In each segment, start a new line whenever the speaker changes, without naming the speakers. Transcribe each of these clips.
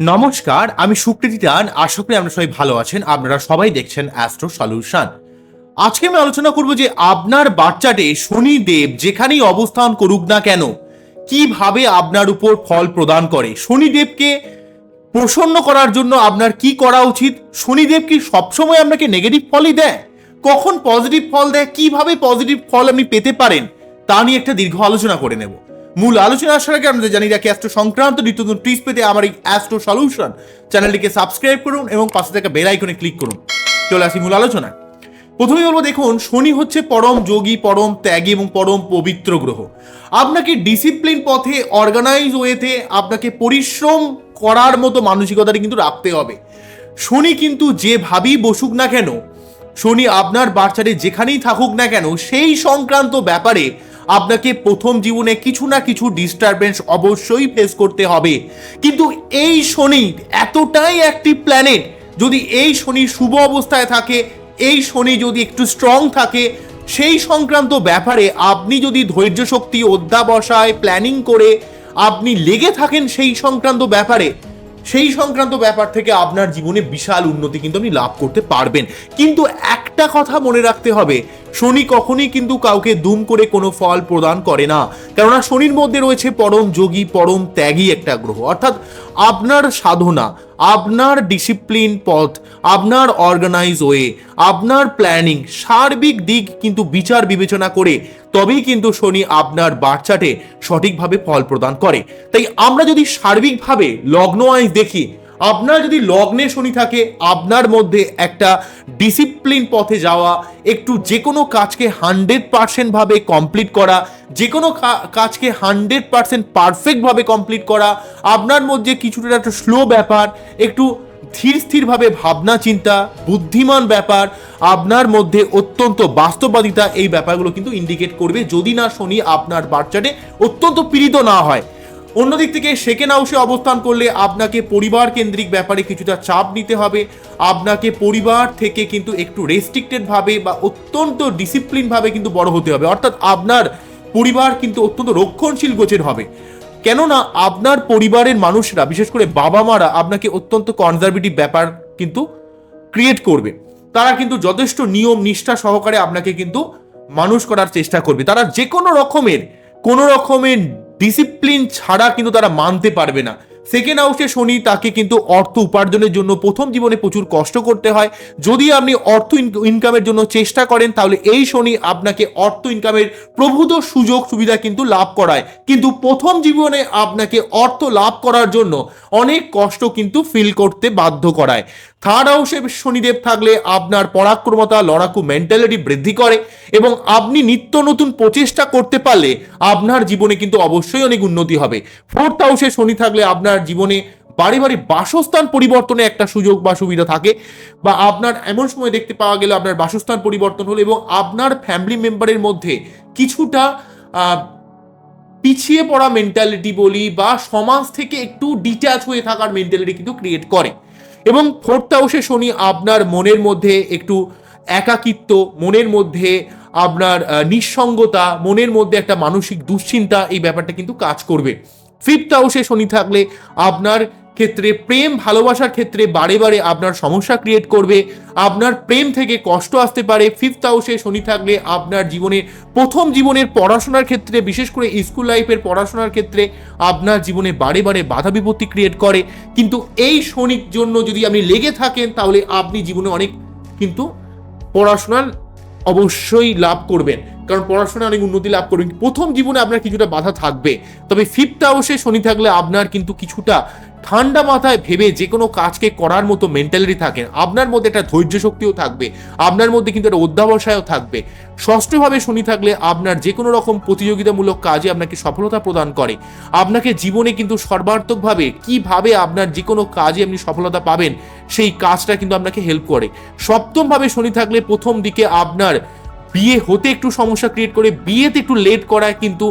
নমস্কার, আমি সুকৃতি দান আশা করি আপনারা সবাই ভালো আছেন। আপনারা সবাই দেখছেন অ্যাস্ট্রো সলিউশন আজকে আমি আলোচনা করব যে আপনার বাচ্চাটে শনিদেব যেখানেই অবস্থান করুক না কেন, কীভাবে আপনার উপর ফল প্রদান করে? শনিদেবকে প্রসন্ন করার জন্য আপনার কি করা উচিত? শনিদেব কি সবসময় আপনাকে নেগেটিভ ফলই দেয়? কখন পজিটিভ ফল দেয়? কীভাবে পজিটিভ ফল আপনি পেতে পারেন? তা নিয়ে একটা দীর্ঘ আলোচনা করে নেব। মূল আলোচনা আসার আগে আপনাদের জানি রাখি অ্যাস্ট্রো সংক্রান্ত নিত্য নতুন টিপস পেতে আমার এই অ্যাস্ট্রো সলিউশন চ্যানেলটিকে সাবস্ক্রাইব করুন এবং পাশে থাকা বেল আইকনে ক্লিক করুন। চলে আসি মূল আলোচনায়। প্রথমেই বলব, দেখুন, শনি হচ্ছে পরম যোগী, পরম ত্যাগী এবং পরম পবিত্র গ্রহ। আপনাকে ডিসিপ্লিন পথে অর্গানাইজ ওয়েতে আপনাকে পরিশ্রম করার মতো মানসিকতাটি কিন্তু রাখতে হবে। শনি কিন্তু যেভাবেই বসুক না কেন, শনি আপনার বাচ্চারে যেখানেই থাকুক না কেন, সেই সংক্রান্ত ব্যাপারে আপনাকে প্রথম জীবনে কিছু না কিছু ডিস্টারবেন্স অবশ্যই ফেস করতে হবে। কিন্তু এই শনি এতটাই একটি প্ল্যানেট যদি এই শনি শুভ অবস্থায় থাকে, এই শনি যদি একটু স্ট্রং থাকে, সেই সংক্রান্ত ব্যাপারে আপনি যদি ধৈর্য শক্তি অধ্যাবসায় প্ল্যানিং করে আপনি লেগে থাকেন সেই সংক্রান্ত ব্যাপারে সেই সংক্রান্ত ব্যাপার থেকে আপনার জীবনে বিশাল উন্নতি কিন্তু আপনি লাভ করতে পারবেন। কিন্তু একটা কথা মনে রাখতে হবে, শনি কখনই কিন্তু কাউকে দুম করে কোনো ফল প্রদান করে না। কেননা শনির মধ্যে রয়েছে পরম যোগী, পরম ত্যাগী একটা গ্রহ। অর্থাৎ আপনার সাধনা, আপনার ডিসিপ্লিন পথ, আপনার অর্গানাইজ ওয়ে আপনার প্ল্যানিং সার্বিক দিক কিন্তু বিচার বিবেচনা করে তবেই কিন্তু শনি আপনার বাচ্চাটে সঠিকভাবে ফল প্রদান করে। তাই আমরা যদি সার্বিকভাবে লগ্ন ওয়াইজ দেখি আপনার যদি লগ্নে শনি থাকে, আপনার মধ্যে একটা ডিসিপ্লিন পথে যাওয়া, একটু যে কোনো কাজকে হান্ড্রেড পার্সেন্ট ভাবে কমপ্লিট করা যে কোনো কাজকে হান্ড্রেড পার্সেন্ট পারফেক্টভাবে কমপ্লিট করা, আপনার মধ্যে কিছুটা একটা স্লো ব্যাপার, একটু ধীর স্থিরভাবে ভাবনা চিন্তা, বুদ্ধিমান ব্যাপার, আপনার মধ্যে অত্যন্ত বাস্তববাদিতা, এই ব্যাপারগুলো কিন্তু ইন্ডিকেট করবে যদি না শনি আপনার বাচ্চাটে অত্যন্ত পীড়িত না হয়। অন্যদিক থেকে সেকেন্ড হাউসে অবস্থান করলে আপনাকে পরিবার কেন্দ্রিক ব্যাপারে কিছুটা চাপ নিতে হবে। আপনাকে পরিবার থেকে কিন্তু একটু রেস্ট্রিক্টেড ভাবে বা অত্যন্ত ডিসিপ্লিন ভাবে কিন্তু বড় হতে হবে। অর্থাৎ আপনার পরিবার কিন্তু অত্যন্ত রক্ষণশীল গোছের হবে। কেননা আপনার পরিবারের মানুষরা, বিশেষ করে বাবা মারা আপনাকে অত্যন্ত কনজারভেটিভ ব্যাপার কিন্তু ক্রিয়েট করবে। তারা কিন্তু যথেষ্ট নিয়ম, নিষ্ঠা সহকারে আপনাকে কিন্তু মানুষ করার চেষ্টা করবে। তারা যে কোনো রকমের কোনো রকমের ডিসিপ্লিন ছাড়া কিন্তু তারা মানতে পারবে না। সেকেন্ড হাউসে শনি তাকে কিন্তু অর্থ উপার্জনের জন্য প্রথম জীবনে প্রচুর কষ্ট করতে হয়। যদি আপনি অর্থ ইনকামের জন্য চেষ্টা করেন, তাহলে এই শনি আপনাকে অর্থ ইনকামের প্রভূত সুযোগ সুবিধা কিন্তু লাভ করায়। কিন্তু প্রথম জীবনে আপনাকে অর্থ লাভ করার জন্য অনেক কষ্ট কিন্তু ফিল করতে বাধ্য করায়। থার্ড হাউসে শনিদেব থাকলে আপনার পরাক্রমতা, লড়াকু মেন্টালিটি বৃদ্ধি করে এবং আপনি নিত্য নতুন প্রচেষ্টা করতে পারলে আপনার জীবনে কিন্তু অবশ্যই অনেক উন্নতি হবে। ফোর্থ হাউসে শনি থাকলে আপনার জীবনে বাড়ি বাড়ি বাসস্থান পরিবর্তনে একটা সুযোগ বা সুবিধা থাকে বা আপনার এমন সময় দেখতে পাওয়া গেল আপনার বাসস্থান পরিবর্তন হলো এবং আপনার ফ্যামিলি মেম্বারের মধ্যে কিছুটা পিছিয়ে পড়া মেন্টালিটি বলি বা সমাজ থেকে একটু ডিট্যাচ হয়ে থাকার মেন্টালিটি কিন্তু ক্রিয়েট করে। এবং ফোর্থ হাউসে শনি আপনার মনের মধ্যে একটু একাকিত্ব, মনের মধ্যে আপনার নিঃসঙ্গতা, মনের মধ্যে একটা মানসিক দুশ্চিন্তা এই ব্যাপারটা কিন্তু কাজ করবে। ফিফথ হাউসে শনি থাকলে আপনার ক্ষেত্রে, প্রেম ভালোবাসার ক্ষেত্রে বারে বারে আপনার সমস্যা ক্রিয়েট করবে। আপনার প্রেম থেকে কষ্ট আসতে পারে। ফিফথ হাউসে শনি থাকলে আপনার জীবনে, প্রথম জীবনের পড়াশোনার ক্ষেত্রে, বিশেষ করে স্কুল লাইফের পড়াশোনার ক্ষেত্রে, আপনার জীবনে বারে বারে বাধা বিপত্তি ক্রিয়েট করে। কিন্তু এই শনির জন্য যদি আপনি লেগে থাকেন, তাহলে আপনি জীবনে অনেক কিন্তু পড়াশোনার অবশ্যই লাভ করবেন। কারণ পড়াশোনায় অনেক উন্নতি লাভ করবেন প্রথম জীবনে আপনার কিছুটা বাধা থাকবে। তবে ফিফথ হাউসে শনি থাকলে আপনার কিন্তু কিছুটা ঠান্ডা মাথায় ভেবে যে কোনো কাজকে করার মতো মেন্টালিটি থাকে। আপনার মধ্যে একটা ধৈর্য শক্তিও থাকবে। আপনার মধ্যে কিন্তু একটা অধ্যাবসায়ও থাকবে। ষষ্ঠভাবে শনি থাকলে আপনার যে কোনো রকম প্রতিযোগিতামূলক কাজে আপনাকে সফলতা প্রদান করে। আপনাকে জীবনে কিন্তু সর্বার্থকভাবে কীভাবে আপনার যে কোনো কাজে আপনি সফলতা পাবেন, সেই কাজটা কিন্তু আপনাকে হেল্প করে। সপ্তমভাবে শনি থাকলে প্রথম দিকে আপনার বিয়ে হতে একটু সমস্যা ক্রিয়েট করে, বিয়েতে একটু লেট করায় কিন্তু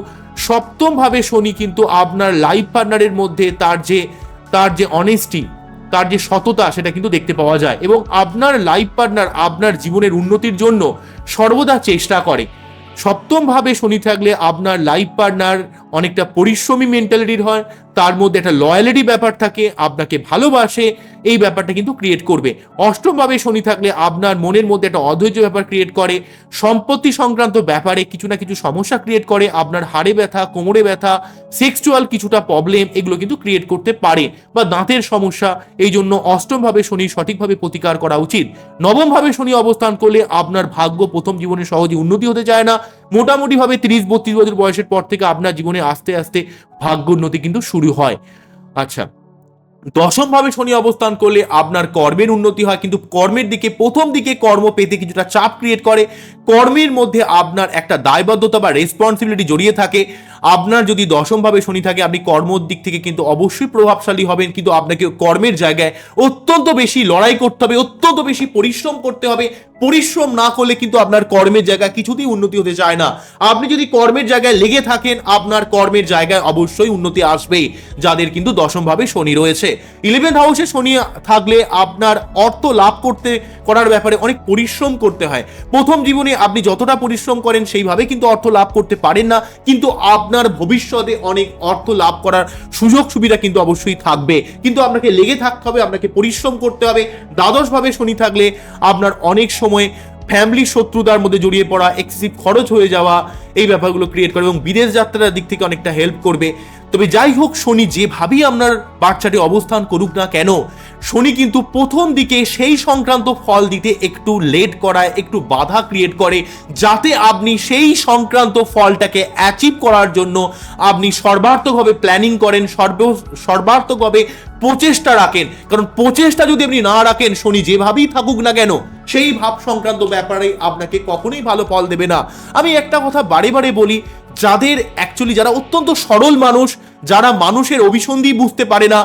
সপ্তমভাবে শনি কিন্তু আপনার লাইফ পার্টনারের মধ্যে তার যে তার যে অনেস্টি তার যে সততা সেটা কিন্তু দেখতে পাওয়া যায় এবং আপনার লাইফ পার্টনার আপনার জীবনের উন্নতির জন্য সর্বদা চেষ্টা করে। সপ্তমভাবে শনি থাকলে আপনার লাইফ পার্টনার অনেকটা পরিশ্রমী মেন্টালিটির হয়, তার মধ্যে একটা লয়ালিটি ব্যাপার থাকে, আপনাকে ভালোবাসে, এই ব্যাপারটা কিন্তু ক্রিয়েট করবে। অষ্টমভাবে শনি থাকলে আপনার মনের মধ্যে একটা অধৈর্য ব্যাপার ক্রিয়েট করে, সম্পত্তি সংক্রান্ত ব্যাপারে কিছু না কিছু সমস্যা ক্রিয়েট করে, আপনার হাড়ে ব্যথা, কোমরে ব্যথা সেক্সুয়াল কিছুটা প্রবলেম এগুলো কিন্তু ক্রিয়েট করতে পারে, বা দাঁতের সমস্যা, এই জন্য অষ্টমভাবে শনি সঠিকভাবে প্রতিকার করা উচিত। নবমভাবে শনি অবস্থান করলে আপনার ভাগ্য প্রথম জীবনে সহজে উন্নতি হতে চায় না মোটামুটিভাবে তিরিশ, বত্রিশ বছর বয়সের পর থেকে আপনার জীবনে আস্তে আস্তে ভাগ্যোন্নতি কিন্তু শুরু হয়। আচ্ছা দশম ভাবে শনি অবস্থান করলে আপনার কর্মের উন্নতি হয়, কিন্তু কর্মের দিকে, প্রথম দিকে কর্ম পেতে কিছুটা চাপ ক্রিয়েট করে। কর্মের মধ্যে আপনার একটা দায়বদ্ধতা বা রেসপন্সিবিলিটি জড়িয়ে থাকে। আপনার যদি দশমভাবে শনি থাকে, আপনি কর্মর দিক থেকে কিন্তু অবশ্যই প্রভাবশালী হবেন, কিন্তু আপনাকে কর্মের জায়গায় অত্যন্ত বেশি লড়াই করতে হবে, অত্যন্ত বেশি পরিশ্রম করতে হবে। পরিশ্রম না করলে কিন্তু আপনার কর্মের জায়গায় কিছুতেই উন্নতি হতে চায় না। আপনি যদি কর্মের জায়গায় লেগে থাকেন, আপনার কর্মের জায়গায় অবশ্যই উন্নতি আসবে যাদের কিন্তু দশমভাবে শনি রয়েছে। ইলেভেন্থ হাউসে শনি থাকলে আপনার অর্থ লাভ করতে করার ব্যাপারে অনেক পরিশ্রম করতে হয়। প্রথম জীবনে আপনি যতটা পরিশ্রম করেন সেইভাবে কিন্তু অর্থ লাভ করতে পারেন না, কিন্তু আপনার ভবিষ্যতে অনেক অর্থ লাভ করার সুযোগ সুবিধা কিন্তু অবশ্যই থাকবে। কিন্তু আপনাকে লেগে থাকতে হবে, আপনাকে পরিশ্রম করতে হবে। দ্বাদশভাবে শনি থাকলে আপনার অনেক সময় ফ্যামিলি শত্রুতার মধ্যে জড়িয়ে পড়া এক্সেসিভ খরচ হয়ে যাওয়া, এই ব্যাপারগুলো ক্রিয়েট করে এবং বিদেশ যাত্রার দিক থেকে অনেকটা হেল্প করবে। তবে যাই হোক, শনি যেভাবেই আপনার বাচ্চাটি অবস্থান করুক না কেন শনি কিন্তু প্রথম দিকে সেই সংক্রান্ত ফল দিতে একটু লেট করায়, একটু বাধা ক্রিয়েট করে, যাতে আপনি সেই সংক্রান্ত ফলটাকে অ্যাচিভ করার জন্য আপনি সর্বার্থকভাবে প্ল্যানিং করেন, সর্ব, সর্বার্থকভাবে প্রচেষ্টা রাখেন। কারণ প্রচেষ্টা যদি আপনি না রাখেন, শনি যেভাবেই থাকুক না কেন, সেই ভাব সংক্রান্ত ব্যাপারে আপনাকে কখনোই ভালো ফল দেবে না। আমি একটা কথা বারে বারে বলি, যাদের অ্যাকচুয়ালি যারা অত্যন্ত সরল মানুষ, যারা মানুষের অভিসন্ধি বুঝতে পারে না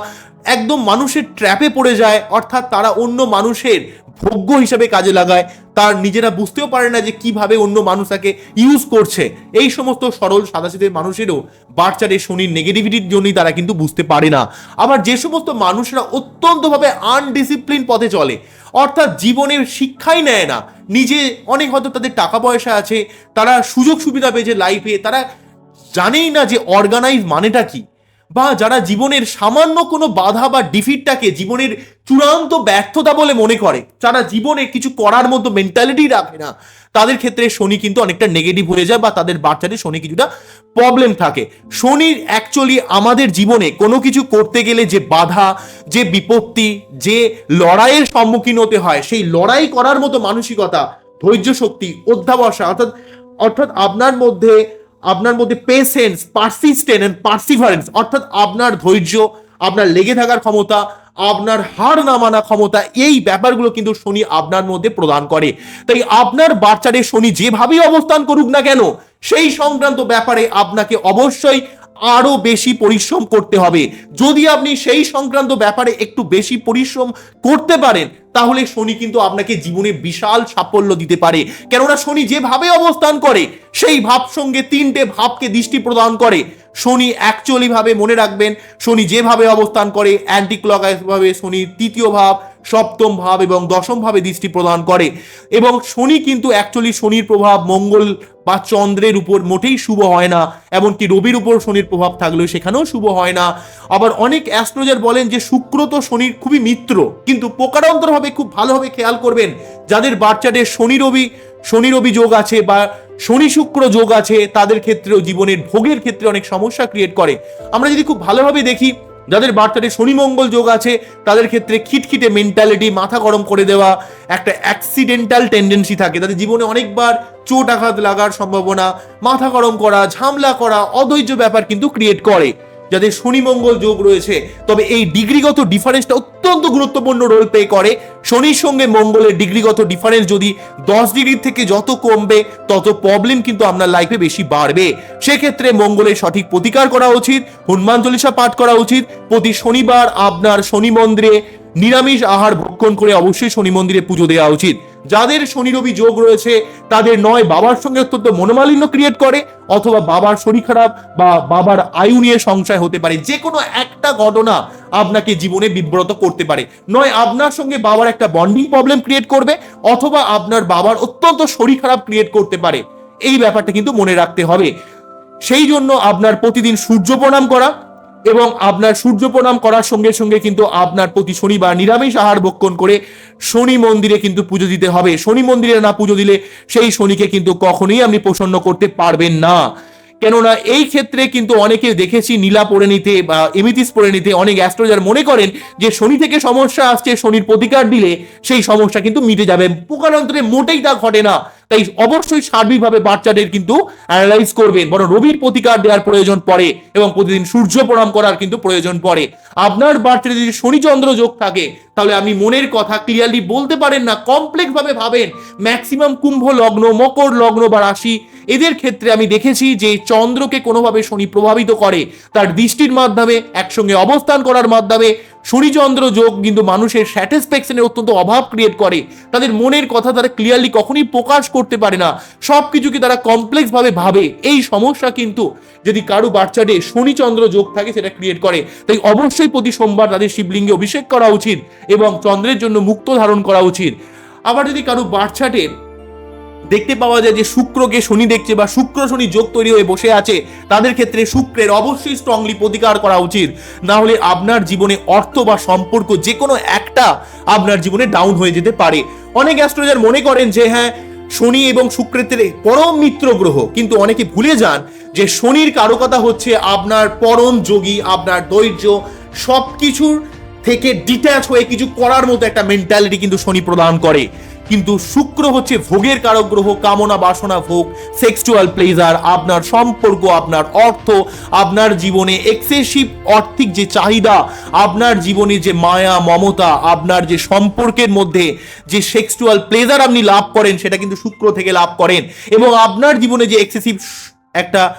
একদম মানুষের ট্র্যাপে পড়ে যায়, অর্থাৎ তারা অন্য মানুষের ভোগ্য হিসাবে কাজে লাগায়। তার নিজেরা বুঝতেও পারে না যে কীভাবে অন্য মানুষ তাকে ইউজ করছে। এই সমস্ত সরল সাদাসিদের মানুষেরও বাচ্চাদের শনির নেগেটিভিটির জন্যই তারা কিন্তু বুঝতে পারে না। আবার যে সমস্ত মানুষরা অত্যন্তভাবে আনডিসিপ্লিন পথে চলে, অর্থাৎ জীবনের শিক্ষাই নেয় না, নিজে অনেক হয়তো তাদের টাকা পয়সা আছে, তারা সুযোগ সুবিধা পেয়েছে লাইফে তারা জানেই না যে অর্গানাইজ মানেটা কি। বা যারা জীবনের সামান্য কোনো বাধা বা ডিফিটটাকে জীবনের চূড়ান্ত ব্যর্থতা বলে মনে করে, যারা জীবনে কিছু করার মতো মেন্টালিটি রাখে না, তাদের ক্ষেত্রে শনি কিন্তু অনেকটা নেগেটিভ হয়ে যায় বা তাদের বাচ্চাদের শনি কিছুটা প্রবলেম থাকে। শনির অ্যাকচুয়ালি আমাদের জীবনে কোনো কিছু করতে গেলে যে বাধা, যে বিপত্তি, যে লড়াইয়ের সম্মুখীন হতে হয়, সেই লড়াই করার মতো মানসিকতা, ধৈর্য শক্তি অধ্যাবসা অর্থাৎ অর্থাৎ আপনার মধ্যে আপনার মধ্যে পেশেন্স পারসিস্টেন্ট এন্ড পারসিভারেন্স অর্থাৎ আপনার ধৈর্য, আপনার লেগে থাকার ক্ষমতা, আপনার হার না মানা ক্ষমতা, এই ব্যাপারগুলো কিন্তু শনি আপনার মধ্যে প্রদান করে। তাই আপনার বাচ্চারে শনি যেভাবেই অবস্থান করুক না কেন, সেই সংক্রান্ত ব্যাপারে আপনাকে অবশ্যই আরও বেশি পরিশ্রম করতে হবে। যদি আপনি সেই সংক্রান্ত ব্যাপারে একটু বেশি পরিশ্রম করতে পারেন তাহলে শনি কিন্তু আপনাকে জীবনে বিশাল সাফল্য দিতে পারে। কেননা শনি যেভাবে অবস্থান করে, সেই ভাব সঙ্গে তিনটে ভাবকে দৃষ্টি প্রদান করে। শনি অ্যাকচুয়ালি ভাবে মনে রাখবেন, শনি যেভাবে অবস্থান করে অ্যান্টি ভাবে শনি তৃতীয় ভাব, সপ্তম ভাব এবং দশম ভাবে দৃষ্টি প্রদান করে। এবং শনি কিন্তু অ্যাকচুয়ালি শনির প্রভাব মঙ্গল বা চন্দ্রের উপর মোটেই শুভ হয় না, এমনকি রবির উপর শনির প্রভাব থাকলেও সেখানেও শুভ হয় না। আবার অনেক অ্যাস্ট্রোজার বলেন যে শুক্র তো শনির খুবই মিত্র, কিন্তু প্রকারান্তরভাবে খুব ভালোভাবে খেয়াল করবেন। যাদের বাচ্চাদের শনি রবি শনি রবি যোগ আছে বা শনি শুক্র যোগ আছে, তাদের ক্ষেত্রেও জীবনের ভোগের ক্ষেত্রে অনেক সমস্যা ক্রিয়েট করে। আমরা যদি খুব ভালোভাবে দেখি, যাদের বার্তাতে শনি মঙ্গল যোগ আছে, তাদের ক্ষেত্রে খিটখিটে মেন্টালিটি মাথা গরম করে দেওয়া, একটা অ্যাক্সিডেন্টাল টেন্ডেন্সি থাকে। তাদের জীবনে অনেকবার চোট আঘাত লাগার সম্ভাবনা, মাথা গরম করা, ঝামলা করা, অধৈর্য ব্যাপার কিন্তু ক্রিয়েট করে। যাদের শনি মঙ্গল যোগ রয়েছে, তবে এই ডিগ্রিগত ডিফারেন্সটা অত্যন্ত গুরুত্বপূর্ণ রোল প্লে করে। শনির সঙ্গে মঙ্গলের ডিগ্রিগত ডিফারেন্স যদি দশ ডিগ্রির থেকে যত কমবে, তত প্রবলেম কিন্তু আপনার লাইফে বেশি বাড়বে। সেক্ষেত্রে মঙ্গলের সঠিক প্রতিকার করা উচিত, হনুমান চল্লিশা পাঠ করা উচিত। প্রতি শনিবার আপনার শনি মন্দিরে নিরামিষ আহার ভক্ষণ করে অবশ্যই শনি মন্দিরে পুজো দেওয়া উচিত। যাদের শনি রবি যোগ রয়েছে, তাদের নয়, বাবার সঙ্গে অত্যন্ত মনোমালিন্য ক্রিয়েট করে, অথবা বাবার শরীর খারাপ বা বাবার আয়ু নিয়ে সংশয় হতে পারে। যে কোনো একটা ঘটনা আপনাকে জীবনে বিব্রত করতে পারে। নয়, আপনার সঙ্গে বাবার একটা বন্ডিং প্রবলেম ক্রিয়েট করবে, অথবা আপনার বাবার অত্যন্ত শরীর খারাপ ক্রিয়েট করতে পারে। এই ব্যাপারটা কিন্তু মনে রাখতে হবে। সেই জন্য আপনার প্রতিদিন সূর্য প্রণাম করা এবং আপনার সূর্য প্রণাম করার সঙ্গে সঙ্গে কিন্তু আপনার প্রতি শনিবার নিরামিষ আহার ভক্ষণ করে শনি মন্দিরে কিন্তু পুজো দিতে হবে। শনি মন্দিরে না পুজো দিলে সেই শনিকে কিন্তু কখনোই আপনি প্রসন্ন করতে পারবেন না। কেননা এই ক্ষেত্রে কিন্তু অনেকে দেখেছি নীলা পরে নিতে বা এমিতিস পরে নিতে অনেক অ্যাস্ট্রোলজার মনে করেন যে শনি থেকে সমস্যা আসছে, শনির প্রতিকার দিলে সেই সমস্যা কিন্তু মিটে যাবে। পোকানন্তরে মোটেই তা ঘটে না। তাই অবশ্যই সার্বিকভাবে বাচ্চাদের কিন্তু অ্যানালাইজ করবেন বরং রবির প্রতিকার দেওয়ার প্রয়োজন পড়ে এবং প্রতিদিন সূর্য প্রণাম করার কিন্তু প্রয়োজন পড়ে। আপনার বাচ্চাদের যদি শনিচন্দ্র যোগ থাকে, তাহলে আপনি মনের কথা ক্লিয়ারলি বলতে পারেন না কমপ্লেক্স ভাবে ভাবেন। ম্যাক্সিমাম কুম্ভ লগ্ন, মকর লগ্ন বা রাশি, এদের ক্ষেত্রে আমি দেখেছি যে চন্দ্রকে কোনোভাবে শনি প্রভাবিত করে। তার দৃষ্টির মাধ্যমে, একসঙ্গে অবস্থান করার মাধ্যমে শনিচন্দ্র যোগ কিন্তু মানুষের স্যাটিসফ্যাকশনের অত্যন্ত অভাব ক্রিয়েট করে। তাদের মনের কথা তারা ক্লিয়ারলি কখনই প্রকাশ করতে পারে না। সব কিছুকে তারা কমপ্লেক্স ভাবে। এই সমস্যা কিন্তু যদি কারও বাচ্চাদের শনিচন্দ্র যোগ থাকে, সেটা ক্রিয়েট করে। তাই অবশ্যই প্রতি সোমবার তাদের শিবলিঙ্গে অভিষেক করা উচিত এবং চন্দ্রের জন্য মুক্ত ধারণ করা উচিত। আবার যদি কারও বাচ্চাদের দেখতে পাওয়া যায় যে শুক্রকে শনি দেখছে বা শুক্র শনি যোগ তৈরি হয়ে বসে আছে, তাদের ক্ষেত্রে শুক্রের অবশ্যই স্ট্রংলি প্রতিকার করা উচিত। না হলে আপনার জীবনে অর্থ বা সম্পর্ক যে কোনো একটা আপনার জীবনে ডাউন হয়ে যেতে পারে। অনেক অ্যাস্ট্রোলজার মনে করেন যে হ্যাঁ শনি এবং শুক্রের পরম মিত্র গ্রহ, কিন্তু অনেকে ভুলে যান যে শনির কারকতা হচ্ছে আপনার পরম যোগী, আপনার ধৈর্য সব কিছুর থেকে ডিট্যাচ হয়ে কিছু করার মতো একটা মেন্টালিটি কিন্তু শনি প্রদান করে। কিন্তু শুক্র হচ্ছে ভোগের কারক গ্রহ কামনা বাসনা ভোগ সেক্সুয়াল প্লেজার আপনার সম্পর্ক, আপনার অর্থ, আপনার জীবনে এক্সেসিভ অর্থিক যে চাহিদা, আপনার জীবনে যে মায়া, মমতা, আপনার যে সম্পর্কের মধ্যে যে সেক্সুয়াল প্লেজার আপনি লাভ করেন, সেটা কিন্তু শুক্র থেকে লাভ করেন। এবং আপনার জীবনে যে এক্সেসিভ একটা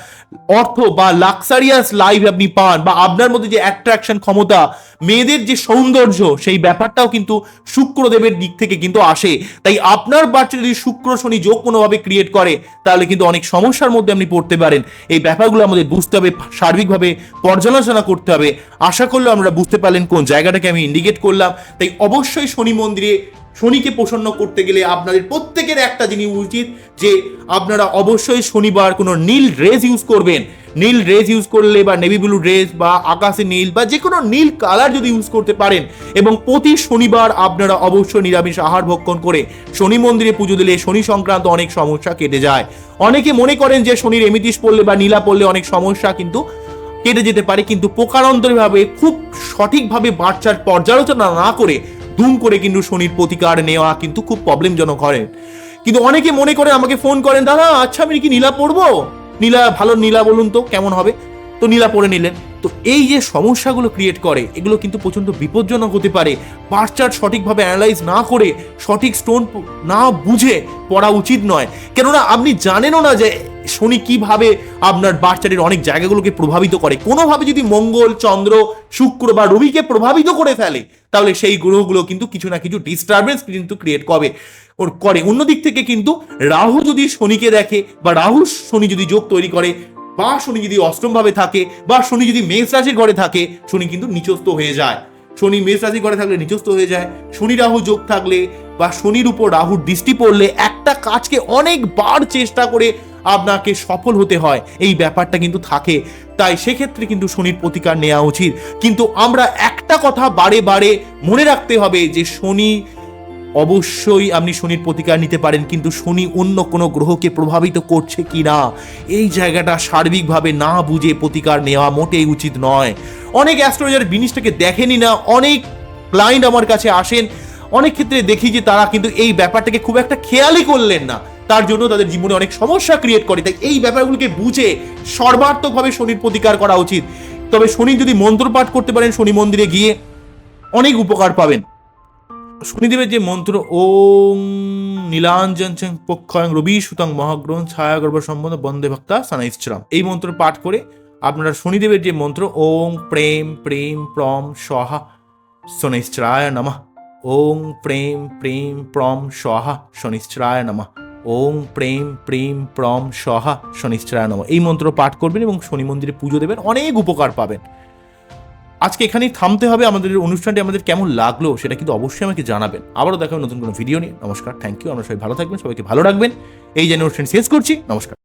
অর্থ বা লাক্সারিয়াস লাইফ আপনি পান বা আপনার মধ্যে যে অ্যাট্রাকশন ক্ষমতা, মেয়েদের যে সৌন্দর্য, সেই ব্যাপারটাও কিন্তু শুক্রদেবের দিক থেকে কিন্তু আসে। তাই আপনার বাচ্চা যদি শুক্র, শনি যোগ কোনোভাবে ক্রিয়েট করে, তাহলে কিন্তু অনেক সমস্যার মধ্যে আপনি পড়তে পারেন। এই ব্যাপারগুলো আমাদের বুঝতে হবে, সার্বিকভাবে পর্যালোচনা করতে হবে। আশা করলে আমরা বুঝতে পারলেন কোন জায়গাটাকে আমি ইন্ডিকেট করলাম। তাই অবশ্যই শনি মন্দিরে শনিকে প্রসন্ন করতে গেলে আপনাদের প্রত্যেকের একটা জিনিস উচিত যে আপনারা অবশ্যই শনিবার কোনো নীল ড্রেস ইউজ করবেন। নীল ড্রেস ইউজ করলে বা নেভি ব্লু ড্রেস বা আকাশে নীল বা যে কোনো নীল কালার যদি ইউজ করতে পারেন এবং প্রতি শনিবার আপনারা অবশ্যই নিরামিষ আহার ভক্ষণ করে শনি মন্দিরে পুজো দিলে শনি সংক্রান্ত অনেক সমস্যা কেটে যায়। অনেকে মনে করেন যে শনির এমিতিস পড়লে বা নীলা পড়লে অনেক সমস্যা কিন্তু কেটে যেতে পারে, কিন্তু প্রকারান্তরভাবে খুব সঠিকভাবে বাচ্চার পর্যালোচনা না করে দুম করে কিন্তু শনির প্রতিকার নেওয়া কিন্তু খুব প্রবলেমজনক হয়। কিন্তু অনেকে মনে করে, আমাকে ফোন করেন, দাদা আচ্ছা আমি কি নীলা পড়ব? নীলা, ভালো নীলা বলুন তো, কেমন হবে? তো নীলা পড়ে নিলেন। তো এই যে সমস্যাগুলো ক্রিয়েট করে, এগুলো কিন্তু প্রচণ্ড বিপজ্জনক হতে পারে। বাচ্চার সঠিকভাবে অ্যানালাইজ না করে, সঠিক স্টোন না বুঝে পড়া উচিত নয়। কেননা, আপনি জানেনও না যে শনি কীভাবে আপনার বাচ্চাটির অনেক জায়গাগুলোকে প্রভাবিত করে। কোনোভাবে যদি মঙ্গল, চন্দ্র, শুক্র বা রবিকে প্রভাবিত করে ফেলে, তাহলে সেই গ্রহগুলো কিন্তু কিছু না কিছু ডিস্টারবেন্স কিন্তু ক্রিয়েট করবে ওর করে। অন্যদিক থেকে কিন্তু রাহু যদি শনিকে দেখে বা রাহু শনি যদি যোগ তৈরি করে, বা শনি যদি অষ্টমভাবে থাকে, বা শনি যদি মেষ রাশির ঘরে থাকে, শনি কিন্তু নিচস্ত হয়ে যায়। শনি মেষ রাশি ঘরে থাকলে নিচস্ত হয়ে যায়, শনি রাহু যোগ থাকলে বা শনির উপর রাহুর দৃষ্টি পড়লে একটা কাজকে অনেকবার চেষ্টা করে আপনাকে সফল হতে হয়। এই ব্যাপারটা কিন্তু থাকে। তাই সেক্ষেত্রে কিন্তু শনির প্রতিকার নেওয়া উচিত। কিন্তু আমরা একটা কথা বারে বারে মনে রাখতে হবে যে শনি অবশ্যই আপনি শনির প্রতিকার নিতে পারেন, কিন্তু শনি অন্য কোনো গ্রহকে প্রভাবিত করছে কি না? এই জায়গাটা সার্বিকভাবে না বুঝে প্রতিকার নেওয়া মোটেই উচিত নয়। অনেক অ্যাস্ট্রোলজার জিনিসটাকে দেখেনি না, অনেক ক্লায়েন্ট আমার কাছে আসেন অনেক ক্ষেত্রে দেখি যে তারা কিন্তু এই ব্যাপারটাকে খুব একটা খেয়ালই করলেন না। তার জন্য তাদের জীবনে অনেক সমস্যা ক্রিয়েট করে। তাই এই ব্যাপারগুলোকে বুঝে সর্বার্থকভাবে শনির প্রতিকার করা উচিত। তবে শনি যদি মন্ত্র পাঠ করতে পারেন, শনি মন্দিরে গিয়ে অনেক উপকার পাবেন। শনিদেবের যে মন্ত্র, ওম নীলাঞ্জন পক্ষয়ং রবি সুতং মহাগ্রহণ ছায়া গর্ভ সম্বন্ধ বন্দে ভক্তা সানাইশ্চরাম। এই মন্ত্র পাঠ করে আপনারা শনিদেবের যে মন্ত্র ওং প্রেম প্রেম, প্রম, সহা শনিশ্চরায় নমঃ। ওং প্রেম প্রেম প্রম সহা শনিশ্চরায় নমঃ। ওং প্রেম প্রেম প্রম সহা শনিশ্চরায় নমঃ। এই মন্ত্র পাঠ করবেন এবং শনি মন্দিরে পুজো দেবেন, অনেক উপকার পাবেন। আজকে এখানেই থামতে হবে, আমাদের অনুষ্ঠানটি আমাদের কেমন লাগল সেটা কিন্তু অবশ্যই আমাকে জানাবেন। আবারও দেখাবেন নতুন কোনো ভিডিও নিয়ে। নমস্কার থ্যাংক ইউ আমরা সবাই ভালো থাকবেন, সবাইকে ভালো রাখবেন। এই জন্য অনুষ্ঠান শেষ করছি, নমস্কার।